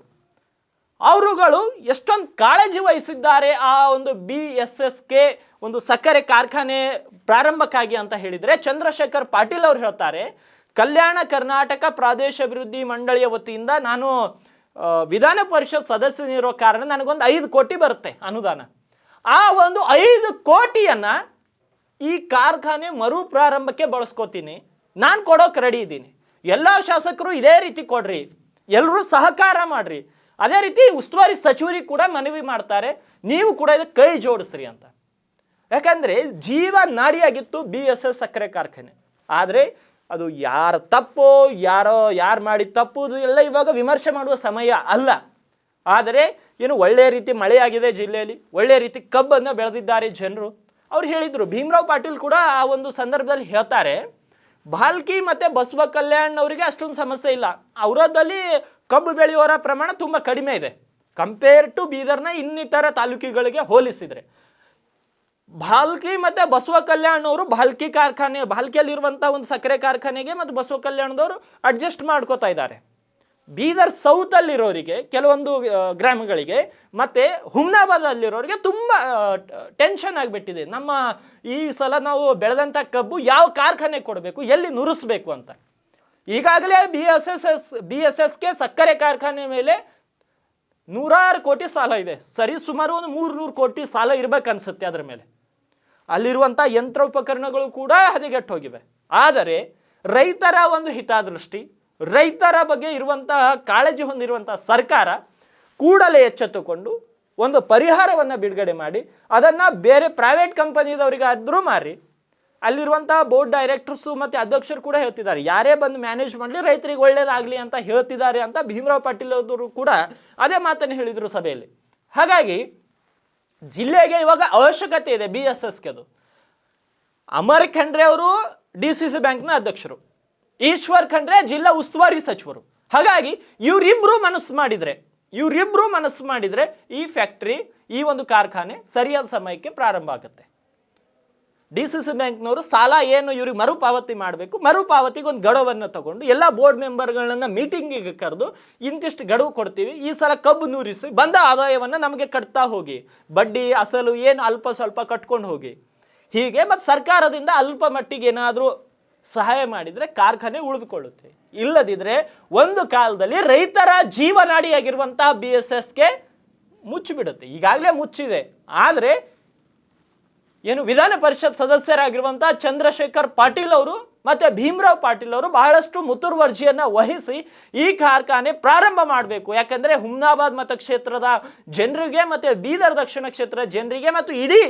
ಅವರುಗಳು ಎಷ್ಟೊಂದು ಕಾಳಜಿ ವಹಿಸಿದ್ದಾರೆ ಆ ಒಂದು ಬಿ ಎಸ್ ಎಸ್ ಕೆ ಒಂದು ಸಕ್ಕರೆ ಕಾರ್ಖಾನೆ ಪ್ರಾರಂಭಕ್ಕಾಗಿ ಅಂತ ಹೇಳಿದರೆ, ಚಂದ್ರಶೇಖರ್ ಪಾಟೀಲ್ ಅವರು ಹೇಳ್ತಾರೆ ಕಲ್ಯಾಣ ಕರ್ನಾಟಕ ಪ್ರಾದೇಶ ಅಭಿವೃದ್ಧಿ ಮಂಡಳಿಯ ವತಿಯಿಂದ ನಾನು ವಿಧಾನ ಪರಿಷತ್ ಸದಸ್ಯನಿರೋ ಕಾರಣ ನನಗೊಂದು ಐದು ಕೋಟಿ ಬರುತ್ತೆ ಅನುದಾನ. ಆ ಒಂದು ಐದು ಕೋಟಿಯನ್ನ ಈ ಕಾರ್ಖಾನೆ ಮರು ಪ್ರಾರಂಭಕ್ಕೆ ಬಳಸ್ಕೋತೀನಿ. ನಾನು ಕೊಡೋಕೆ ರೆಡಿ ಇದ್ದೀನಿ. ಎಲ್ಲ ಶಾಸಕರು ಇದೇ ರೀತಿ ಕೊಡ್ರಿ. ಎಲ್ಲರೂ ಸಹಕಾರ ಮಾಡ್ರಿ. ಅದೇ ರೀತಿ ಉಸ್ತುವಾರಿ ಸಚಿವರಿಗೆ ಕೂಡ ಮನವಿ ಮಾಡ್ತಾರೆ. ನೀವು ಕೂಡ ಇದಕ್ಕೆ ಕೈ ಜೋಡಿಸ್ರಿ ಅಂತ. ಯಾಕಂದರೆ ಜೀವ ನಾಡಿಯಾಗಿತ್ತು ಬಿ ಎಸ್ ಎಸ್ ಸಕ್ಕರೆ ಕಾರ್ಖಾನೆ. ಆದರೆ ಅದು ಯಾರ ತಪ್ಪು, ಯಾರೋ, ಯಾರು ಮಾಡಿ ತಪ್ಪು ಎಲ್ಲ ಇವಾಗ ವಿಮರ್ಶೆ ಮಾಡುವ ಸಮಯ ಅಲ್ಲ. ಆದರೆ ಏನು ಒಳ್ಳೆಯ ರೀತಿ ಮಳೆಯಾಗಿದೆ ಜಿಲ್ಲೆಯಲ್ಲಿ ಒಳ್ಳೆಯ ರೀತಿ ಕಬ್ಬನ್ನು ಬೆಳೆದಿದ್ದಾರೆ ಜನರು. ಅವ್ರು ಹೇಳಿದರು, ಭೀಮರಾವ್ ಪಾಟೀಲ್ ಕೂಡ ಆ ಒಂದು ಸಂದರ್ಭದಲ್ಲಿ ಹೇಳ್ತಾರೆ ಭಾಲ್ಕಿ ಮತ್ತು ಬಸವ ಕಲ್ಯಾಣ್ ಅವರಿಗೆ ಅಷ್ಟೊಂದು ಸಮಸ್ಯೆ ಇಲ್ಲ. ಅವರದಲ್ಲಿ ಕಬ್ಬು ಬೆಳೆಯುವವರ ಪ್ರಮಾಣ ತುಂಬ ಕಡಿಮೆ ಇದೆ. ಕಂಪೇರ್ ಟು ಬೀದರ್ನ ಇನ್ನಿತರ ತಾಲೂಕುಗಳಿಗೆ ಹೋಲಿಸಿದರೆ. ಭಾಲ್ಕಿ ಮತ್ತು ಬಸವ ಕಲ್ಯಾಣ್ ಅವರು ಭಾಲ್ಕಿ ಕಾರ್ಖಾನೆ ಭಾಲ್ಕಿಯಲ್ಲಿರುವಂಥ ಒಂದು ಸಕ್ಕರೆ ಕಾರ್ಖಾನೆಗೆ ಮತ್ತು ಬಸವ ಕಲ್ಯಾಣದವರು ಅಡ್ಜಸ್ಟ್ ಮಾಡ್ಕೋತಾ ಇದ್ದಾರೆ. ಬೀದರ್ ಸೌತಲ್ಲಿರೋರಿಗೆ ಕೆಲವೊಂದು ಗ್ರಾಮಗಳಿಗೆ ಮತ್ತು ಹುಮ್ನಾಬಾದಲ್ಲಿರೋರಿಗೆ ತುಂಬ ಟೆನ್ಷನ್ ಆಗಿಬಿಟ್ಟಿದೆ. ನಮ್ಮ ಈ ಸಲ ನಾವು ಬೆಳೆದಂಥ ಕಬ್ಬು ಯಾವ ಕಾರ್ಖಾನೆ ಕೊಡಬೇಕು, ಎಲ್ಲಿ ನುರಿಸ್ಬೇಕು ಅಂತ. ಈಗಾಗಲೇ B S S S B S ಎಸ್ಗೆ ಸಕ್ಕರೆ ಕಾರ್ಖಾನೆ ಮೇಲೆ ನೂರಾರು ಕೋಟಿ ಸಾಲ ಇದೆ. ಸರಿ, ಸುಮಾರು ಒಂದು ಮೂರು ನೂರು ಕೋಟಿ ಸಾಲ ಇರಬೇಕನ್ಸುತ್ತೆ ಅದರ ಮೇಲೆ. ಅಲ್ಲಿರುವಂಥ ಯಂತ್ರೋಪಕರಣಗಳು ಕೂಡ ಹದಗೆಟ್ಟು ಹೋಗಿವೆ ಆದರೆ ರೈತರ ಒಂದು ಹಿತದೃಷ್ಟಿ, ರೈತರ ಬಗ್ಗೆ ಇರುವಂತಹ ಕಾಳಜಿ ಹೊಂದಿರುವಂಥ ಸರ್ಕಾರ ಕೂಡಲೇ ಎಚ್ಚೆತ್ತುಕೊಂಡು ಒಂದು ಪರಿಹಾರವನ್ನು ಬಿಡುಗಡೆ ಮಾಡಿ, ಅದನ್ನು ಬೇರೆ ಪ್ರೈವೇಟ್ ಕಂಪನಿದವರಿಗಾದರೂ ಮಾರಿ ಅಲ್ಲಿರುವಂತಹ ಬೋರ್ಡ್ ಡೈರೆಕ್ಟರ್ಸು ಮತ್ತು ಅಧ್ಯಕ್ಷರು ಕೂಡ ಹೇಳ್ತಿದ್ದಾರೆ. ಯಾರೇ ಬಂದು ಮ್ಯಾನೇಜ್ ಮಾಡಲಿ ರೈತರಿಗೆ ಒಳ್ಳೇದಾಗಲಿ ಅಂತ ಹೇಳ್ತಿದ್ದಾರೆ ಅಂತ ಭೀಮರಾವ್ ಪಾಟೀಲ್ ಅವರು ಕೂಡ ಅದೇ ಮಾತನ್ನು ಹೇಳಿದರು ಸಭೆಯಲ್ಲಿ. ಹಾಗಾಗಿ ಜಿಲ್ಲೆಗೆ ಇವಾಗ ಅವಶ್ಯಕತೆ ಇದೆ ಬಿ ಎಸ್ ಎಸ್ಗೆ ಅದು ಅಮರ್ ಖಂಡ್ರೆ ಅವರು ಡಿ ಸಿ ಸಿ ಬ್ಯಾಂಕ್ನ ಅಧ್ಯಕ್ಷರು. ಈಶ್ವರ್ ಖಂಡ್ರೆ ಜಿಲ್ಲಾ ಉಸ್ತುವಾರಿ ಸಚಿವರು. ಹಾಗಾಗಿ ಇವರಿಬ್ಬರು ಮನಸ್ಸು ಮಾಡಿದರೆ ಇವರಿಬ್ಬರು ಮನಸ್ಸು ಮಾಡಿದರೆ ಈ ಫ್ಯಾಕ್ಟ್ರಿ, ಈ ಒಂದು ಕಾರ್ಖಾನೆ ಸರಿಯಾದ ಸಮಯಕ್ಕೆ ಪ್ರಾರಂಭ ಆಗುತ್ತೆ. ಡಿ ಸಿ ಸಿ ಬ್ಯಾಂಕ್ನವರು ಸಾಲ ಏನು ಇವ್ರಿಗೆ ಮರುಪಾವತಿ ಮಾಡಬೇಕು ಮರುಪಾವತಿಗೆ ಒಂದು ಗಡುವನ್ನು ತಗೊಂಡು ಎಲ್ಲ ಬೋರ್ಡ್ ಮೆಂಬರ್ಗಳನ್ನು ಮೀಟಿಂಗಿಗೆ ಕರೆದು ಇಂತಿಷ್ಟು ಗಡುವು ಕೊಡ್ತೀವಿ, ಈ ಸಲ ಕಬ್ಬು ನೂರಿಸಿ ಬಂದ ಆದಾಯವನ್ನು ನಮಗೆ ಕಟ್ತಾ ಹೋಗಿ, ಬಡ್ಡಿ ಅಸಲು ಏನು ಅಲ್ಪ ಸ್ವಲ್ಪ ಕಟ್ಕೊಂಡು ಹೋಗಿ. ಹೀಗೆ ಮತ್ತು ಸರ್ಕಾರದಿಂದ ಅಲ್ಪ ಮಟ್ಟಿಗೆ ಏನಾದರೂ ಸಹಾಯ ಮಾಡಿದರೆ ಕಾರ್ಖಾನೆ ಉಳಿದುಕೊಳ್ಳುತ್ತೆ. ಇಲ್ಲದಿದ್ದರೆ ಒಂದು ಕಾಲದಲ್ಲಿ ರೈತರ ಜೀವನಾಡಿಯಾಗಿರುವಂತಹ ಬಿ ಎಸ್ ಎಸ್ಗೆ ಮುಚ್ಚಿಬಿಡುತ್ತೆ. ಈಗಾಗಲೇ ಮುಚ್ಚಿದೆ. ಆದರೆ ಏನು ವಿಧಾನ ಪರಿಷತ್ ಸದಸ್ಯರಾಗಿರುವಂಥ ಚಂದ್ರಶೇಖರ್ ಪಾಟೀಲ್ ಅವರು ಮತ್ತು ಭೀಮರಾವ್ ಪಾಟೀಲ್ ಅವರು ಬಹಳಷ್ಟು ಮುತುರ್ವರ್ಜಿಯನ್ನು ವಹಿಸಿ ಈ ಕಾರ್ಖಾನೆ ಪ್ರಾರಂಭ ಮಾಡಬೇಕು. ಯಾಕಂದರೆ ಹುಮ್ನಾಬಾದ್ ಮತಕ್ಷೇತ್ರದ ಜನರಿಗೆ ಮತ್ತು ಬೀದರ್ ದಕ್ಷಿಣ ಕ್ಷೇತ್ರದ ಜನರಿಗೆ ಮತ್ತು ಇಡೀ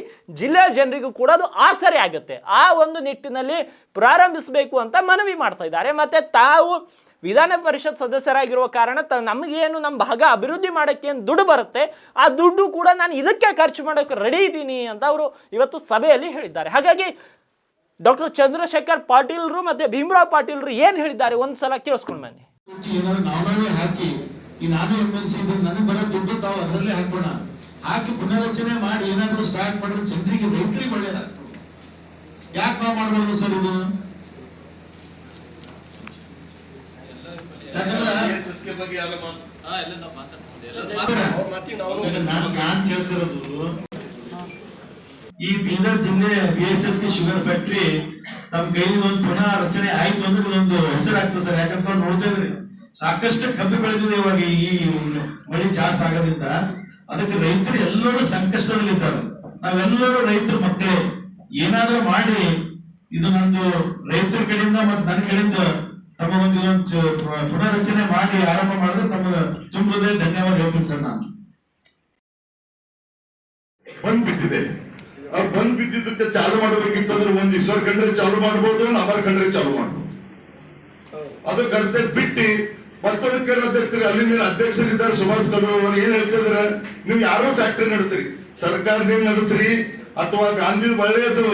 ಜಿಲ್ಲೆಯ ಜನರಿಗೂ ಕೂಡ ಅದು ಆಸರೆ ಆಗುತ್ತೆ. ಆ ಒಂದು ನಿಟ್ಟಿನಲ್ಲಿ ಪ್ರಾರಂಭಿಸಬೇಕು ಅಂತ ಮನವಿ ಮಾಡ್ತಾ ಇದ್ದಾರೆ. ಮತ್ತು ತಾವು ವಿಧಾನ ಪರಿಷತ್ ಸದಸ್ಯರಾಗಿರುವ ಕಾರಣ ತ ನಮಗೇನು ನಮ್ಮ ಭಾಗ ಅಭಿವೃದ್ಧಿ ಮಾಡೋಕ್ಕೆ ಏನು ದುಡ್ಡು ಬರುತ್ತೆ, ಆ ದುಡ್ಡು ಕೂಡ ನಾನು ಇದಕ್ಕೆ ಖರ್ಚು ಮಾಡೋಕ್ಕೆ ರೆಡಿ ಇದ್ದೀನಿ ಅಂತ ಅವರು ಇವತ್ತು ಸಭೆಯಲ್ಲಿ ಹೇಳಿದ್ದಾರೆ. ಹಾಗಾಗಿ ಡಾಕ್ಟರ್ ಚಂದ್ರಶೇಖರ್ ಪಾಟೀಲ್ರು ಮತ್ತು ಭೀಮರಾವ್ ಪಾಟೀಲ್ರು ಏನು ಹೇಳಿದ್ದಾರೆ ಒಂದು ಸಲ ಕೇಳಿಸ್ಕೊಂಡು ಬನ್ನಿ. ಹಾಕಿ, ಈ ನಾನು ಎಂ ಎಲ್ ಸಿ ನನಗೆ ಬರೋ ದುಡ್ಡು ತಾವು ಅದರಲ್ಲೇ ಹಾಕೋಣ ಹಾಕಿ ಪುನರಚನೆ ಮಾಡಿ ಏನಾದ್ರೂ ಸ್ಟಾರ್ಟ್ ಮಾಡಿದ್ರೆ ಜನರಿಗೆ ರೈತರಿಗೆ ಒಳ್ಳೇದಾಗ್ತದೆ. ಯಾಕೆ ನಾವು ಮಾಡಬಾರ್ದು ಸರ್ ಇದು ಯಾಕಂದ್ರೆ ಬಗ್ಗೆ ಯಾರು ನಾನ್ ನಾನ್ ಕೇಳ್ತಿರೋದು ಈ ಬೀದರ್ ಜಿಲ್ಲೆ B S S K sugar factory ನಮ್ ಕೈಲಿ ಒಂದು ಪುನಃ ರಚನೆ ಆಯ್ತು ಅಂದ್ರೆ ಇದೊಂದು ಹೆಸರಾಗ್ತದೆ ಸರ್. ಯಾಕಂತ ನೋಡ್ತಾ ಇದ್ರಿ ಸಾಕಷ್ಟು ಕಬ್ಬು ಬೆಳೆದಿದೆ ಇವಾಗ ಈ ಮಳೆ ಜಾಸ್ತಿ ಆಗೋದ್ರಿಂದ. ಅದಕ್ಕೆ ರೈತರು ಎಲ್ಲರೂ ಸಂಕಷ್ಟದಲ್ಲಿದ್ದಾರೆ. ನಾವೆಲ್ಲರೂ ರೈತರ ಮಕ್ಕಳೇ. ಏನಾದ್ರೂ ಮಾಡಿ ಇದು ನಂದು ರೈತರ ಕಡೆಯಿಂದ ಮತ್ತೆ ನನ್ನ ಕಡೆಯಿಂದ ತಮ್ಮ ಒಂದು ಪುನರಚನೆ ಮಾಡಿ ಆರಂಭ ಮಾಡಿದ್ರೆ ತಮಗೆ ತುಂಬದೇ ಧನ್ಯವಾದ ಹೇಳ್ತೀನಿ ಸರ್ ನಾನು. ಬಂದ್ ಬಿದ್ದಿದೆ. ಆ ಬಂದ್ ಬಿದ್ದಿದ್ದಕ್ಕೆ ಚಾಲು ಮಾಡಬೇಕಿತ್ತಂದ್ರೆ ಒಂದ್ ಈಶ್ವರ್ ಕಂಡ್ರೆ ಚಾಲು ಮಾಡಬಹುದು ಅಮರ್ ಕಂಡ್ರೆ ಚಾಲು ಮಾಡಬಹುದು ಅದಕ್ಕೆ ಅರ್ಥ ಬಿಟ್ಟು ಮತ್ತೊಂದಕ್ಕೆ ಅಧ್ಯಕ್ಷರು ಅಲ್ಲಿನ ಅಧ್ಯಕ್ಷರಿದ್ದಾರೆ, ಸುಭಾಷ್ ಕಲ್ಲೂರ್ ಅವರು ಏನ್ ಹೇಳ್ತಿದ್ರೆ ನೀವು ಯಾರೋ ಫ್ಯಾಕ್ಟರಿ ನಡೆಸ್ರಿ. ಸರ್ಕಾರ ನೀವು ನಡೆಸ್ರಿ. ಅಥವಾ ಗಾಂಧಿ ಒಳ್ಳೆಯದು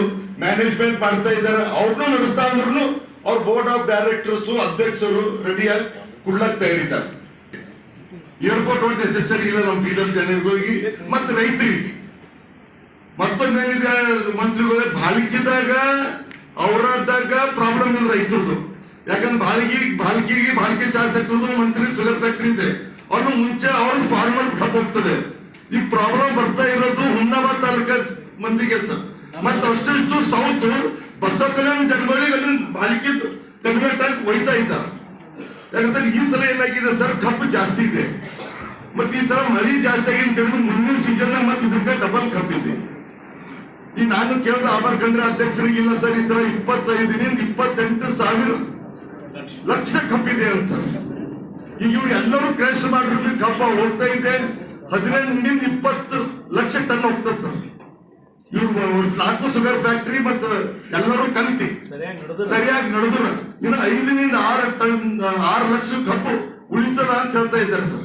ಮ್ಯಾನೇಜ್ಮೆಂಟ್ ಮಾಡ್ತಾ ಇದ್ದಾರೆ ಅವ್ರನ್ನೂ ನಡೆಸ್ತಾ ಅಂದ್ರೂ ಅವ್ರ ಬೋರ್ಡ್ ಆಫ್ ಡೈರೆಕ್ಟರ್ಸ್ ಅಧ್ಯಕ್ಷರು ರೆಡಿಯಾಗಿ ಕುಡ್ಲಕ್ ತಯಾರಿದ್ದಾರೆ ಏರ್ಪೋರ್ಟ್ ನೆಸೆಸರಿ ಇಲ್ಲ ನಮ್ಮ ಬೀದರ್ ಜನಗಳಿಗೆ ಮತ್ತೆ ರೈತರಿಗೆ ಮತ್ತೊಂದೇನಿದೆ ಮಂತ್ರಿಗಳೇ ಬಾಲ್ಕಿದಾಗ ಅವರದ್ದಾಗ ಪ್ರಾಬ್ಲಮ್ ಇಲ್ಲ ರೈತರದು ಯಾಕಂದ್ರೆ ಬಾಲ್ಗಿ ಬಾಲ್ಕಿಗೆ ಬಾಲ್ಕಿ ಚಾರ್ಜ್ ಹಾಕಿರೋದು ಮಂತ್ರಿ ಶುಗರ್ ಫ್ಯಾಕ್ಟ್ರಿ ಇದೆ ಅವ್ರನ್ನ ಮುಂಚೆ ಅವ್ರ ಫಾರ್ಮರ್ ಕಪ್ ಹೋಗ್ತದೆ ಈ ಪ್ರಾಬ್ಲಮ್ ಬರ್ತಾ ಇರೋದು ಹುಣ್ಣಾಬಾದ್ ತಾಲೂಕ ಮಂದಿಗೆ ಸರ್ ಮತ್ತೆ ಅಷ್ಟಿಷ್ಟು ಸೌತ್ ಬಸವ ಕಲ್ಯಾಣ ಜನಗಳಿಗೆ ಅಲ್ಲಿ ಬಾಲಿಕೆ ಕನ್ವರ್ಟ್ ಆಗಿ ಹೋಯ್ತಾ ಇದ್ದಾರೆ ಯಾಕಂದ್ರೆ ಈ ಸಲ ಏನಾಗಿದೆ ಸರ್ ಕಪ್ಪು ಜಾಸ್ತಿ ಇದೆ. ಮತ್ತೆ ಈ ಸಲ ಮಳಿ ಜಾಸ್ತಿ ಆಗಿ ಕಡಿದು ಮುಂದಿನ ಸೀಸನ್ ಮತ್ತೆ ಇದಕ್ಕೆ ಡಬಲ್ ಕಪ್ಪಿದೆ ಈ ನಾನು ಕೇಳಿದ ಆಭಾರ್ ಕಂಡ್ರೆ ಅಧ್ಯಕ್ಷರಿಗೆ ಇಲ್ಲ ಸರ್, ಈ ಸಲ ಇಪ್ಪತ್ತೈದರಿಂದ ಇಪ್ಪತ್ತೆಂಟು ಸಾವಿರ ಲಕ್ಷ ಕಪ್ಪಿದೆ ಅಂತ ಸರ್. ಈಗ ಇವ್ರು ಎಲ್ಲರೂ ಕ್ರಶ್ ಮಾಡಿರ್ಬೇಕು ಕಪ್ಪ ಹೋಗ್ತಾ ಇದೆ. ಹದಿನೆಂಟರಿಂದ ಇಪ್ಪತ್ತು ಲಕ್ಷ ಟನ್ ಹೋಗ್ತದೆ ಸರ್. ಇವ್ರು ನಾಲ್ಕು ಶುಗರ್ ಫ್ಯಾಕ್ಟರಿ ಮತ್ತು ಎಲ್ಲರೂ ಕಂತಿ ಸರಿಯಾಗಿ ನಡೆದ್ರು ಇನ್ನು ಐದರಿಂದ ಆರು ಟನ್ ಆರು ಲಕ್ಷ ಕಬ್ಬು ಉಳಿತದ ಅಂತ ಹೇಳ್ತಾ ಇದ್ದಾರೆ ಸರ್.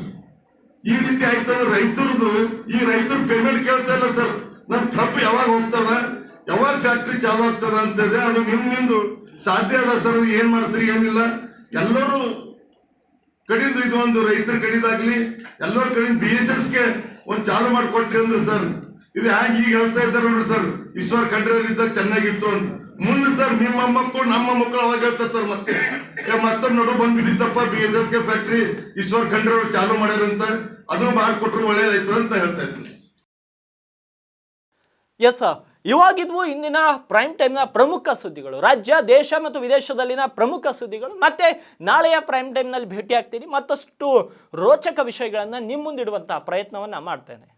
ಈ ರೀತಿ ಆಯ್ತಂದ್ರೆ ರೈತರದು ಈ ರೈತರು ಪೇಮೆಂಟ್ ಕೇಳ್ತಾ ಇಲ್ಲ ಸರ್. ನಮ್ ಕಬ್ಬು ಯಾವಾಗ ಹೋಗ್ತದ ಯಾವಾಗ ಫ್ಯಾಕ್ಟ್ರಿ ಚಾಲು ಆಗ್ತದ ಅಂತ ಇದೆ. ಅದು ನಿಮ್ ನಿಮ್ದು ಸಾಧ್ಯ ಅದ ಸರ್. ಏನ್ ಮಾಡ್ತೀರಿ ಏನಿಲ್ಲ. ಎಲ್ಲರೂ ಕಡಿಂದು ಇದು ಒಂದು ರೈತರ ಕಡಿದಾಗ್ಲಿ ಎಲ್ಲರ ಕಡೆಯಿಂದ ಬಿ ಎಸ್ ಎಸ್ಗೆ ಒಂದ್ ಚಾಲು ಮಾಡಿಕೊಟ್ರಿ ಅಂದ್ರೆ ಸರ್ ಇದು ಹ್ಯಾಂಗ ಈಗ ಹೇಳ್ತಾ ಇದ್ದಾರೆ ನೋಡ್ರಿ ಸರ್. ಈಶ್ವರ್ ಕಂಡ್ರಲ್ಲಿ ಇದ್ದಾಗ ಚೆನ್ನಾಗಿತ್ತು ಅಂತ. ಮುಂದೆ ಸರ್ ನಿಮ್ಮ ಮಕ್ಕಳು ನಮ್ಮ ಮಕ್ಕಳು ಅವಾಗ ಹೇಳ್ತಾರೆ ಸರ್ ಮತ್ತೆ. ಮತ್ತೆ ನೋಡು ಬಂದ್ ಬಿದ್ದಿತ್ತಪ್ಪ B S S K factory Khandre ಅವ್ರು ಚಾಲು ಮಾಡ್ಯಾರಂತ ಅದು ಮಾಡಿಕೊಟ್ರು ಒಳ್ಳೇದಾಯ್ತು ಅಂತ ಹೇಳ್ತಾ ಇದ್ದೀನಿ ಎಸ್ ಇವಾಗಿದ್ವು ಇಂದಿನ ಪ್ರೈಮ್ ಟೈಮ್ನ ಪ್ರಮುಖ ಸುದ್ದಿಗಳು. ರಾಜ್ಯ, ದೇಶ ಮತ್ತು ವಿದೇಶದಲ್ಲಿನ ಪ್ರಮುಖ ಸುದ್ದಿಗಳು. ಮತ್ತೆ ನಾಳೆಯ ಪ್ರೈಮ್ ಟೈಮ್ನಲ್ಲಿ ಭೇಟಿ ಆಗ್ತೀನಿ ಮತ್ತಷ್ಟು ರೋಚಕ ವಿಷಯಗಳನ್ನು ನಿಮ್ಮ ಮುಂದಿಡುವಂಥ ಪ್ರಯತ್ನವನ್ನು ಮಾಡ್ತೇನೆ.